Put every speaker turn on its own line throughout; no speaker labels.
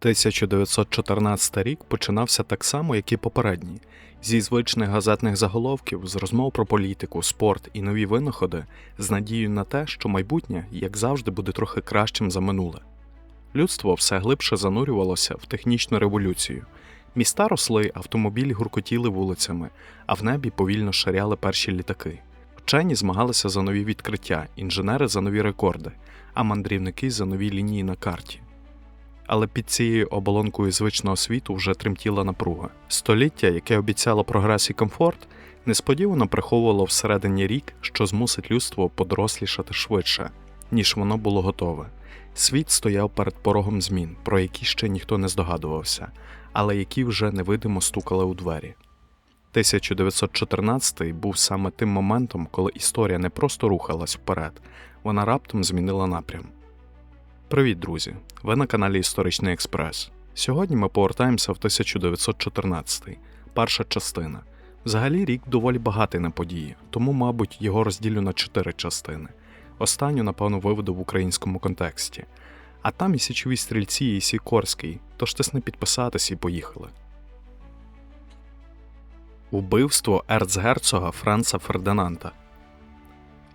1914 рік починався так само, як і попередній, зі звичних газетних заголовків, з розмов про політику, спорт і нові винаходи, з надією на те, що майбутнє, як завжди, буде трохи кращим за минуле. Людство все глибше занурювалося в технічну революцію. Міста росли, автомобілі гуркотіли вулицями, а в небі повільно шаряли перші літаки. Вчені змагалися за нові відкриття, інженери за нові рекорди, а мандрівники за нові лінії на карті. Але під цією оболонкою звичного світу вже тремтіла напруга. Століття, яке обіцяло прогрес і комфорт, несподівано приховувало всередині рік, що змусить людство подорослішати швидше, ніж воно було готове. Світ стояв перед порогом змін, про які ще ніхто не здогадувався, але які вже невидимо стукали у двері. 1914 був саме тим моментом, коли історія не просто рухалась вперед, вона раптом змінила напрям. Привіт, друзі! Ви на каналі Історичний Експрес. Сьогодні ми повертаємося в 1914, перша частина. Взагалі рік доволі багатий на події, тому, мабуть, його розділю на чотири частини. Останню, напевно, виведу в українському контексті. А там і січові стрільці, і Сікорський, тож тисни підписатись і поїхали. Убивство ерцгерцога Франца Фердинанда.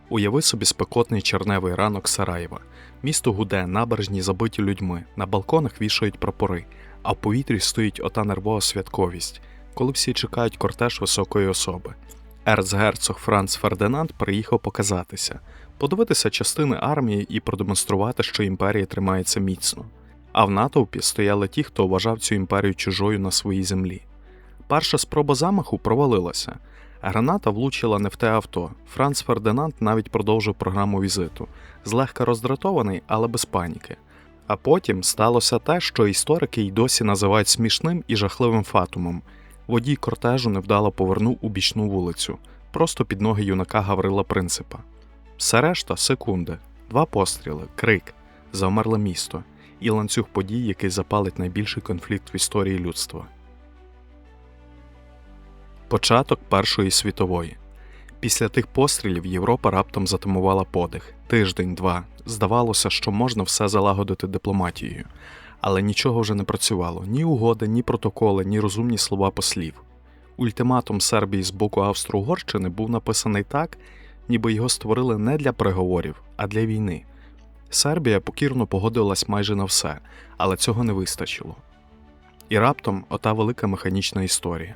Уяви собі спекотний черневий ранок Сараєва. Місто гуде, набережні забиті людьми, на балконах вішають прапори, а в повітрі стоїть ота нервова святковість, коли всі чекають кортеж високої особи. Ерцгерцог Франц Фердинанд приїхав показатися, подивитися частини армії і продемонструвати, що імперія тримається міцно. А в натовпі стояли ті, хто вважав цю імперію чужою на своїй землі. Перша спроба замаху провалилася. Граната влучила не в те авто. Франц Фердинанд навіть продовжив програму візиту, злегка роздратований, але без паніки. А потім сталося те, що історики й досі називають смішним і жахливим фатумом. Водій кортежу невдало повернув у бічну вулицю, просто під ноги юнака Гаврила Принципа. Все решта секунди, два постріли, крик, завмерле місто і ланцюг подій, який запалить найбільший конфлікт в історії людства. Початок Першої світової. Після тих пострілів Європа раптом затамувала подих. Тиждень-два. Здавалося, що можна все залагодити дипломатією. Але нічого вже не працювало ні угоди, ні протоколи, ні розумні слова послів. Ультиматум Сербії з боку Австро-Угорщини був написаний так, ніби його створили не для переговорів, а для війни. Сербія покірно погодилась майже на все, але цього не вистачило. І раптом ота велика механічна історія.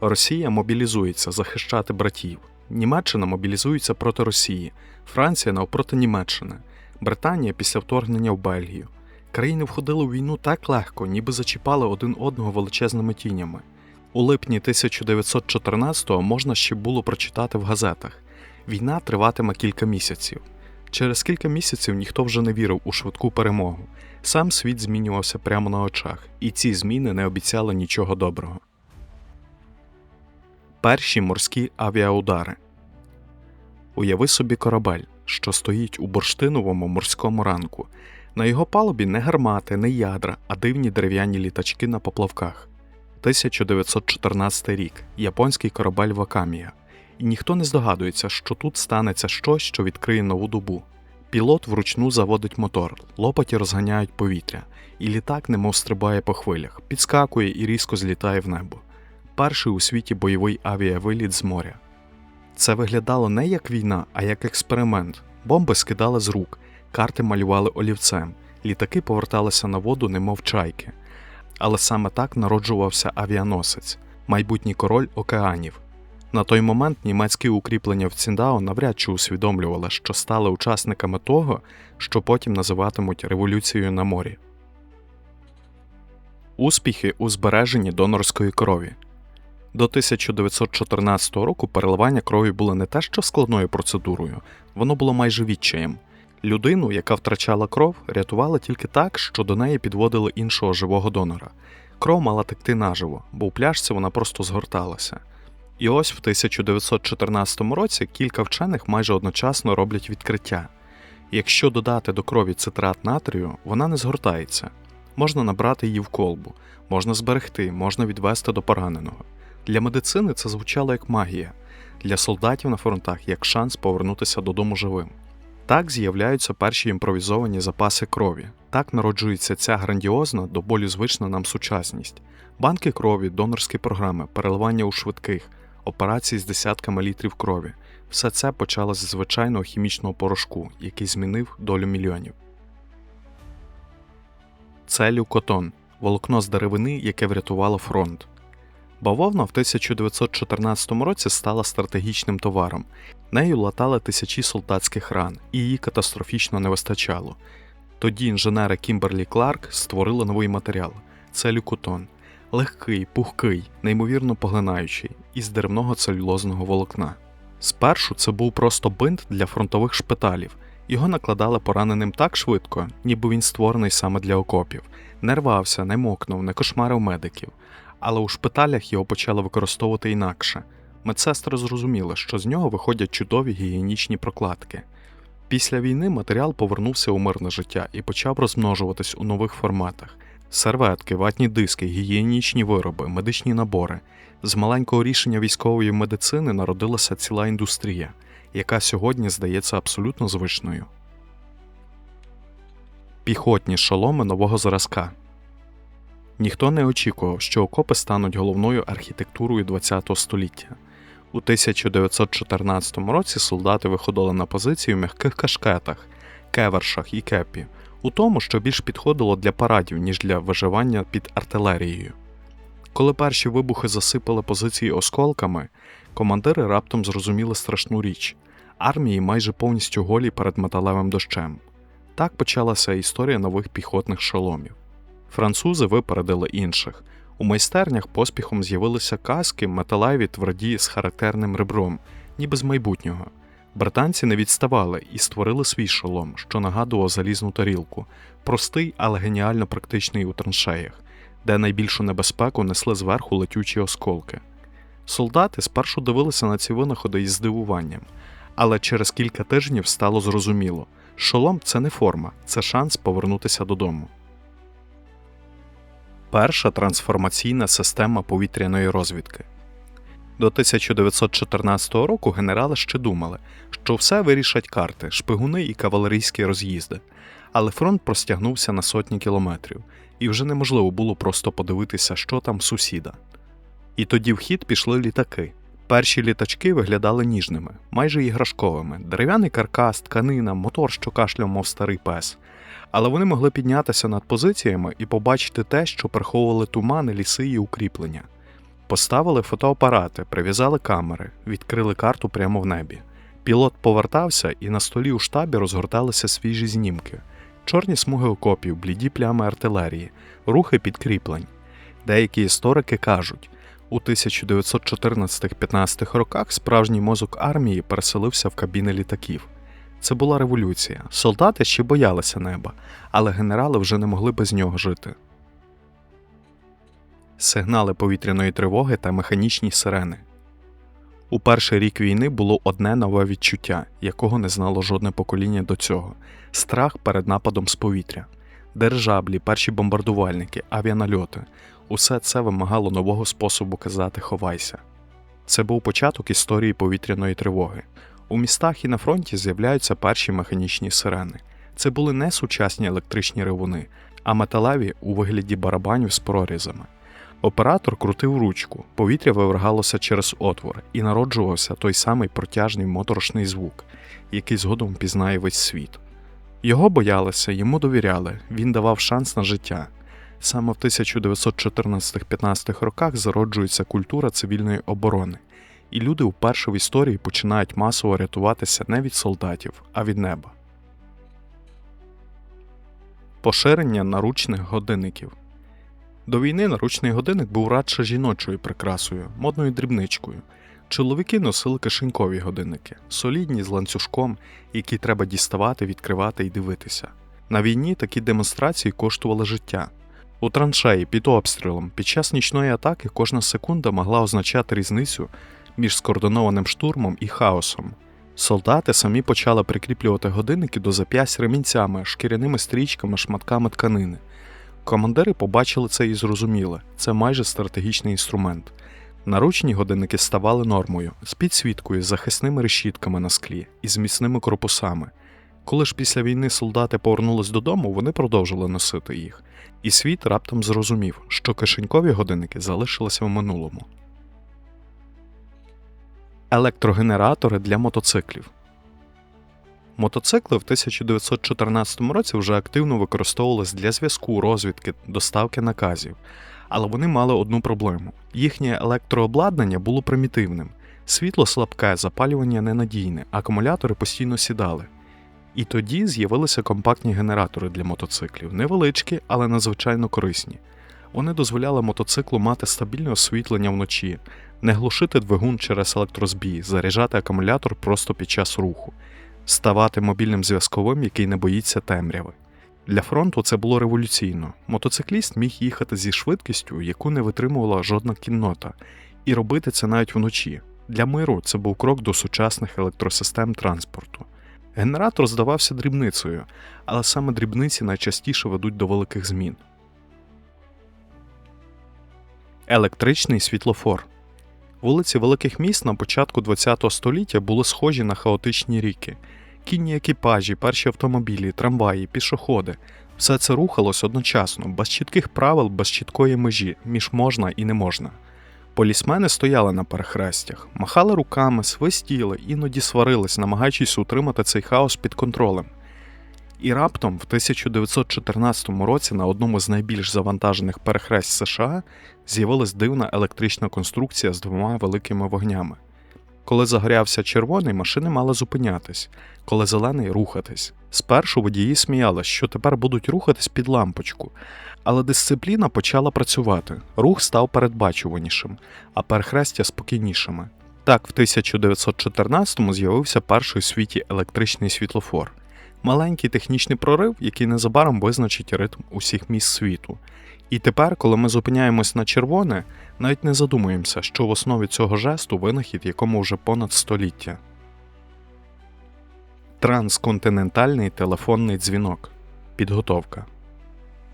Росія мобілізується захищати братів. Німеччина мобілізується проти Росії, Франція навпроти Німеччини, Британія після вторгнення в Бельгію. Країни входили в війну так легко, ніби зачіпали один одного величезними тінями. У липні 1914-го можна ще було прочитати в газетах: війна триватиме кілька місяців. Через кілька місяців ніхто вже не вірив у швидку перемогу. Сам світ змінювався прямо на очах, і ці зміни не обіцяли нічого доброго. Перші морські авіаудари. Уяви собі корабель, що стоїть у бурштиновому морському ранку. На його палубі не гармати, не ядра, а дивні дерев'яні літачки на поплавках. 1914 рік. Японський корабель Вакамія. І ніхто не здогадується, що тут станеться щось, що відкриє нову добу. Пілот вручну заводить мотор, лопаті розганяють повітря, і літак немов стрибає по хвилях, підскакує і різко злітає в небо перший у світі бойовий авіавиліт з моря. Це виглядало не як війна, а як експеримент. Бомби скидали з рук, карти малювали олівцем, літаки поверталися на воду, немов чайки. Але саме так народжувався авіаносець, майбутній король океанів. На той момент німецькі укріплення в Ціндао навряд чи усвідомлювали, що стали учасниками того, що потім називатимуть революцією на морі. Успіхи у збереженні донорської крові. До 1914 року переливання крові було не те, що складною процедурою, воно було майже відчаєм. Людину, яка втрачала кров, рятували тільки так, що до неї підводили іншого живого донора. Кров мала текти наживо, бо у пляшці вона просто згорталася. І ось в 1914 році кілька вчених майже одночасно роблять відкриття. Якщо додати до крові цитрат натрію, вона не згортається. Можна набрати її в колбу, можна зберегти, можна відвести до пораненого. Для медицини це звучало як магія, для солдатів на фронтах як шанс повернутися додому живим. Так з'являються перші імпровізовані запаси крові. Так народжується ця грандіозна, до болю звична нам сучасність. Банки крові, донорські програми, переливання у швидких, операції з десятками літрів крові. Все це почалося з звичайного хімічного порошку, який змінив долю мільйонів. Це люкотон волокно з деревини, яке врятувало фронт. Бавовна в 1914 році стала стратегічним товаром. Нею латали тисячі солдатських ран, і її катастрофічно не вистачало. Тоді інженери Кімберлі Кларк створили новий матеріал це люкотон. Легкий, пухкий, неймовірно поглинаючий, із деревного целюлозного волокна. Спершу це був просто бинт для фронтових шпиталів. Його накладали пораненим так швидко, ніби він створений саме для окопів, не рвався, не мокнув, не кошмарив медиків. Але у шпиталях його почали використовувати інакше. Медсестри зрозуміли, що з нього виходять чудові гігієнічні прокладки. Після війни матеріал повернувся у мирне життя і почав розмножуватись у нових форматах: серветки, ватні диски, гігієнічні вироби, медичні набори. З маленького рішення військової медицини народилася ціла індустрія, яка сьогодні здається абсолютно звичною. Піхотні шоломи нового зразка. Ніхто не очікував, що окопи стануть головною архітектурою ХХ століття. У 1914 році солдати виходили на позиції в м'яких кашкетах, кевершах і кепі, у тому, що більш підходило для парадів, ніж для виживання під артилерією. Коли перші вибухи засипали позиції осколками, командири раптом зрозуміли страшну річ армії майже повністю голі перед металевим дощем. Так почалася історія нових піхотних шоломів. Французи випередили інших. У майстернях поспіхом з'явилися каски, металеві тверді з характерним ребром, ніби з майбутнього. Британці не відставали і створили свій шолом, що нагадував залізну тарілку, простий, але геніально практичний у траншеях, де найбільшу небезпеку несли зверху летючі осколки. Солдати спершу дивилися на ці винаходи із здивуванням, але через кілька тижнів стало зрозуміло, шолом це не форма, це шанс повернутися додому. Перша трансформаційна система повітряної розвідки. До 1914 року генерали ще думали, що все вирішать карти, шпигуни і кавалерійські роз'їзди, але фронт простягнувся на сотні кілометрів, і вже неможливо було просто подивитися, що там сусіда. І тоді в хід пішли літаки. Перші літачки виглядали ніжними, майже іграшковими, дерев'яний каркас, тканина, мотор, що кашляв, мов старий пес. Але вони могли піднятися над позиціями і побачити те, що приховували тумани, ліси і укріплення. Поставили фотоапарати, прив'язали камери, відкрили карту прямо в небі. Пілот повертався, і на столі у штабі розгорталися свіжі знімки, чорні смуги окопів, бліді плями артилерії, рухи підкріплень. Деякі історики кажуть, у 1914-15 роках справжній мозок армії переселився в кабіни літаків. Це була революція. Солдати ще боялися неба, але генерали вже не могли без нього жити. Сигнали повітряної тривоги та механічні сирени. У перший рік війни було одне нове відчуття, якого не знало жодне покоління до цього страх перед нападом з повітря. Держаблі, перші бомбардувальники, авіанальоти усе це вимагало нового способу казати ховайся. Це був початок історії повітряної тривоги. У містах і на фронті з'являються перші механічні сирени. Це були не сучасні електричні ревуни, а металеві у вигляді барабанів з прорізами. Оператор крутив ручку, повітря вивергалося через отвор, і народжувався той самий протяжний моторошний звук, який згодом пізнає весь світ. Його боялися, йому довіряли, він давав шанс на життя. Саме в 1914-15 роках зароджується культура цивільної оборони, і люди вперше в історії починають масово рятуватися не від солдатів, а від неба. Поширення наручних годинників. До війни наручний годинник був радше жіночою прикрасою, модною дрібничкою. Чоловіки носили кишенькові годинники, солідні з ланцюжком, які треба діставати, відкривати і дивитися. На війні такі демонстрації коштували життя. У траншеї під обстрілом під час нічної атаки кожна секунда могла означати різницю між скоординованим штурмом і хаосом. Солдати самі почали прикріплювати годинники до зап'ясть ремінцями, шкіряними стрічками, шматками тканини. Командири побачили це і зрозуміли це майже стратегічний інструмент. Наручні годинники ставали нормою з підсвіткою, з захисними решітками на склі і з міцними корпусами. Коли ж після війни солдати повернулись додому, вони продовжили носити їх, і світ раптом зрозумів, що кишенькові годинники залишилися в минулому. Електрогенератори для мотоциклів. Мотоцикли в 1914 році вже активно використовувались для зв'язку, розвідки, доставки наказів, але вони мали одну проблему: їхнє електрообладнання було примітивним, світло слабке, запалювання ненадійне, акумулятори постійно сідали. І тоді з'явилися компактні генератори для мотоциклів, невеличкі, але надзвичайно корисні. Вони дозволяли мотоциклу мати стабільне освітлення вночі, не глушити двигун через електрозбій, заряджати акумулятор просто під час руху, ставати мобільним зв'язковим, який не боїться темряви. Для фронту це було революційно. Мотоцикліст міг їхати зі швидкістю, яку не витримувала жодна кіннота, і робити це навіть вночі. Для миру це був крок до сучасних електросистем транспорту. Генератор здавався дрібницею, але саме дрібниці найчастіше ведуть до великих змін. Електричний світлофор. Вулиці великих міст на початку ХХ століття були схожі на хаотичні ріки. Кінні екіпажі, перші автомобілі, трамваї, пішоходи. Все це рухалось одночасно, без чітких правил, без чіткої межі, між можна і не можна. Полісмени стояли на перехрестях, махали руками, свистіли, іноді сварились, намагаючись утримати цей хаос під контролем. І раптом, в 1914 році, на одному з найбільш завантажених перехресть США з'явилась дивна електрична конструкція з двома великими вогнями. Коли загорявся червоний, машини мали зупинятись, коли зелений рухатись. Спершу водії сміялись, що тепер будуть рухатись під лампочку, але дисципліна почала працювати, рух став передбачуванішим, а перехрестя спокійнішими. Так, в 1914-му з'явився перший у світі електричний світлофор, маленький технічний прорив, який незабаром визначить ритм усіх міст світу. І тепер, коли ми зупиняємось на червоне, навіть не задумуємося, що в основі цього жесту винахід якому вже понад століття. Трансконтинентальний телефонний дзвінок. Підготовка.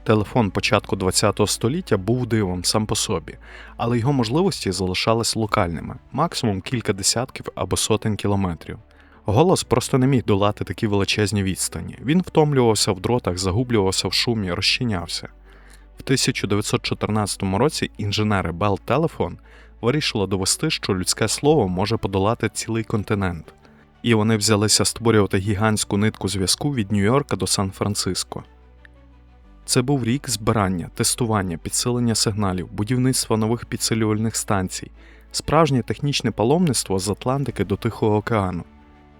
Телефон початку ХХ століття був дивом сам по собі, але його можливості залишались локальними, максимум кілька десятків або сотень кілометрів. Голос просто не міг долати такі величезні відстані. Він втомлювався в дротах, загублювався в шумі, розчинявся. В 1914 році інженери Bell Telephone вирішили довести, що людське слово може подолати цілий континент, і вони взялися створювати гігантську нитку зв'язку від Нью-Йорка до Сан-Франциско. Це був рік збирання, тестування, підсилення сигналів, будівництва нових підсилювальних станцій, справжнє технічне паломництво з Атлантики до Тихого океану.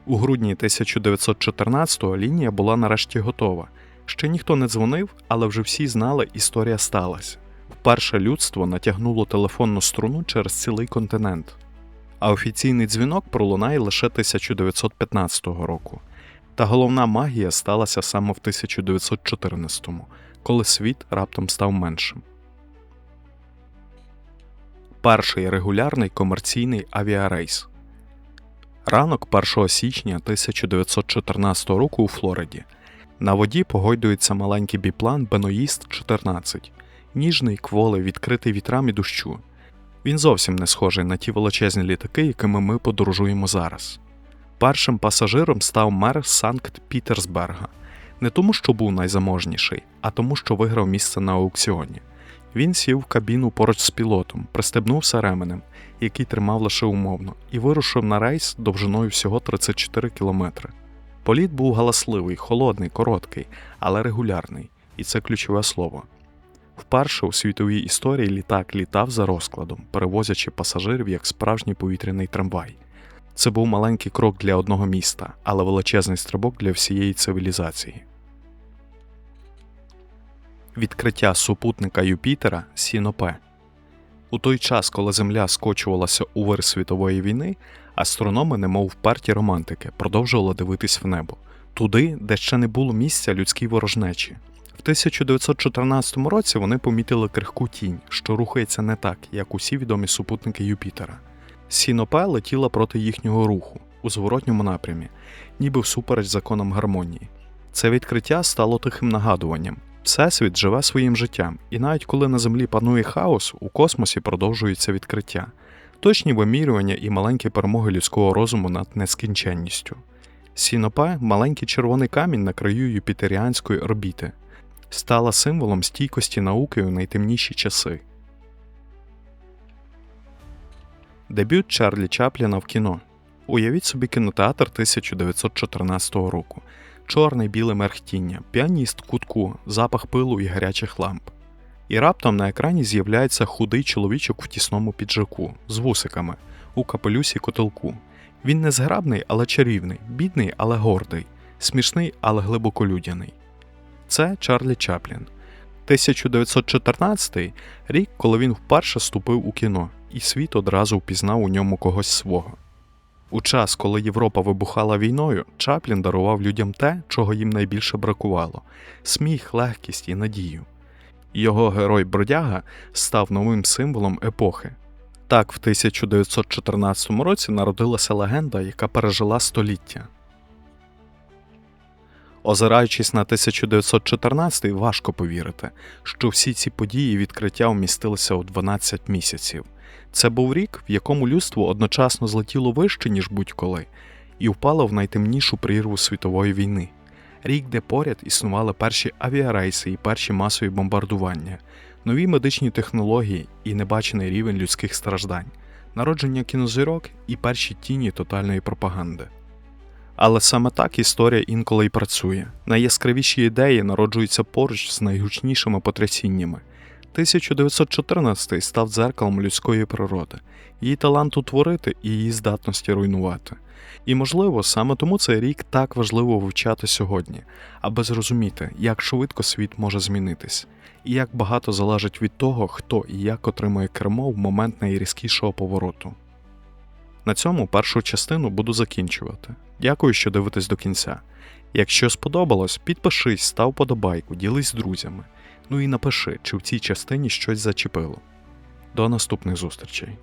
У грудні 1914-го лінія була нарешті готова. Ще ніхто не дзвонив, але вже всі знали, історія сталася. Вперше людство натягнуло телефонну струну через цілий континент. А офіційний дзвінок пролунає лише 1915 року. Та головна магія сталася саме в 1914-му, коли світ раптом став меншим. Перший регулярний комерційний авіарейс. Ранок 1 січня 1914 року у Флориді. На воді погойдується маленький біплан Беноїст 14, ніжний, кволий, відкритий вітрам і дощу. Він зовсім не схожий на ті величезні літаки, якими ми подорожуємо зараз. Першим пасажиром став мер Санкт Пітерсберга, не тому, що був найзаможніший, а тому, що виграв місце на аукціоні. Він сів в кабіну поруч з пілотом, пристебнувся ременем, який тримав лише умовно, і вирушив на рейс довжиною всього 34 кілометри. Політ був галасливий, холодний, короткий, але регулярний, і це ключове слово. Вперше у світовій історії літак літав за розкладом, перевозячи пасажирів як справжній повітряний трамвай. Це був маленький крок для одного міста, але величезний стрибок для всієї цивілізації. Відкриття супутника Юпітера Сінопе. У той час, коли Земля скочувалася у вир світової війни, астрономи, немов вперті романтики, продовжували дивитись в небо туди, де ще не було місця людській ворожнечі. В 1914 році вони помітили крихку тінь, що рухається не так, як усі відомі супутники Юпітера. Сінопе летіла проти їхнього руху у зворотньому напрямі, ніби всупереч законам гармонії. Це відкриття стало тихим нагадуванням. Всесвіт живе своїм життям, і навіть коли на землі панує хаос, у космосі продовжується відкриття, точні вимірювання і маленькі перемоги людського розуму над нескінченністю. Сінопе маленький червоний камінь на краю юпітеріанської орбіти, стала символом стійкості науки у найтемніші часи. Дебют Чарлі Чапліна в кіно. Уявіть собі кінотеатр 1914 року. Чорне біле мерхтіння, піаніст кутку, запах пилу і гарячих ламп. І раптом на екрані з'являється худий чоловічок в тісному піджаку з вусиками у капелюсі котелку. Він не зграбний, але чарівний, бідний, але гордий, смішний, але глибоколюдяний. Це Чарлі Чаплін. 1914 рік, коли він вперше ступив у кіно, і світ одразу впізнав у ньому когось свого. У час, коли Європа вибухала війною, Чаплін дарував людям те, чого їм найбільше бракувало сміх, легкість і надію. Його герой Бродяга став новим символом епохи. Так, в 1914 році народилася легенда, яка пережила століття. Озираючись на 1914, важко повірити, що всі ці події і відкриття вмістилися у 12 місяців. Це був рік, в якому людство одночасно злетіло вище, ніж будь-коли, і впало в найтемнішу прірву світової війни. Рік, де поряд існували перші авіарейси і перші масові бомбардування, нові медичні технології і небачений рівень людських страждань, народження кінозірок і перші тіні тотальної пропаганди. Але саме так історія інколи й працює. Найяскравіші ідеї народжуються поруч з найгучнішими потрясіннями. 1914 став дзеркалом людської природи, її таланту творити і її здатності руйнувати. І, можливо, саме тому цей рік так важливо вивчати сьогодні, аби зрозуміти, як швидко світ може змінитись, і як багато залежить від того, хто і як отримує кермо в момент найрізкішого повороту. На цьому першу частину буду закінчувати. Дякую, що дивитесь до кінця. Якщо сподобалось, підпишись, став подобайку, ділись з друзями. Ну і напиши, чи в цій частині щось зачепило. До наступних зустрічей.